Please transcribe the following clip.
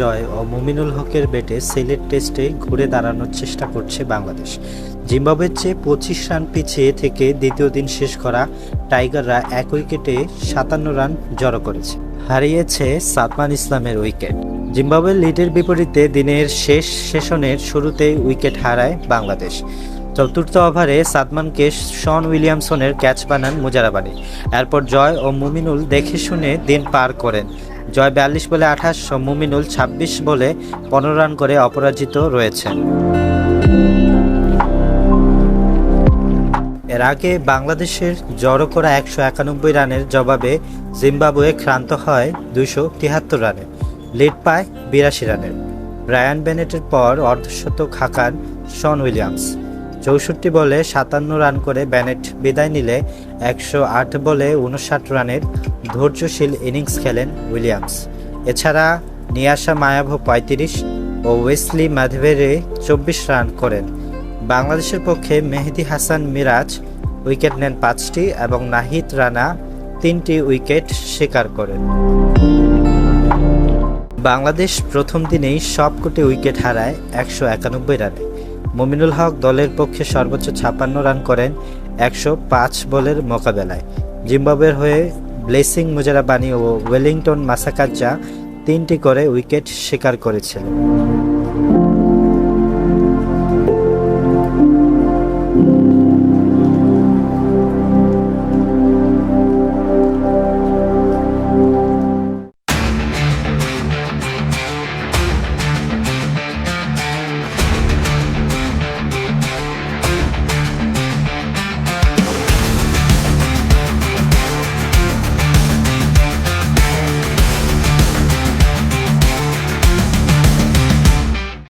জয় ও মুমিনুল হকের বেটে সিলেট টেস্টে ঘুরে দাঁড়ানোর চেষ্টা করছে বাংলাদেশ। জিম্বাবুয়ের চেয়ে পঁচিশ রান পিছিয়ে থেকে দ্বিতীয় দিন শেষ করা টাইগাররা এক উইকেটে সাতান্ন রান জড়ো করেছে। হারিয়েছে সাদমান ইসলামের উইকেট। জিম্বাবুয়ের লিডের বিপরীতে দিনের শেষ সেশনের শুরুতেই উইকেট হারায় বাংলাদেশ। চতুর্থ ওভারে সাদমানকে শন উইলিয়ামসনের ক্যাচ বানান মুজারাবাড়ি এরপর জয় ও মুমিনুল দেখে শুনে দিন পার করেন। জয় বিয়াল্লিশ বলে আঠাশ ও মুমিনুল ছাব্বিশ বলে পনেরো রান করে অপরাজিত রয়েছেন। এর আগে বাংলাদেশের জড়ো করা একশো একানব্বই রানের জবাবে জিম্বাবুয়ে ক্রান্ত হয় দুশো তিয়াত্তর রানে। লিড পায় বিরাশি রানের। ব্রায়ান বেনেটের পর অর্ধশতক হাঁকান শন উইলিয়ামস। চৌষট্টি বলে সাতান্ন রান করে ব্যানেট বিদায় নিলে একশো আট বলে উনষাট রানের ধৈর্যশীল ইনিংস খেলেন উইলিয়ামস। এছাড়া নিয়াশা মায়াভ পঁয়ত্রিশ ও ওয়েসলি ম্যাধভেরে চব্বিশ রান করেন। বাংলাদেশের পক্ষে মেহেদি হাসান মিরাজ উইকেট নেন পাঁচটি এবং নাহিদ রানা তিনটি উইকেট শিকার করেন। বাংলাদেশ প্রথম দিনেই সবকটি উইকেট হারায় একশো একানব্বই রানে। মুমিনুল হক দলের পক্ষে সর্বোচ্চ ছাপ্পান্ন রান করেন একশো পাঁচ বলের মোকাবেলায়। জিম্বাবুয়ের হয়ে ব্লেসিং মুজারাবানি ও ওয়েলিংটন মাসাকাজ্জা তিনটি করে উইকেট শিকার করেছিলেন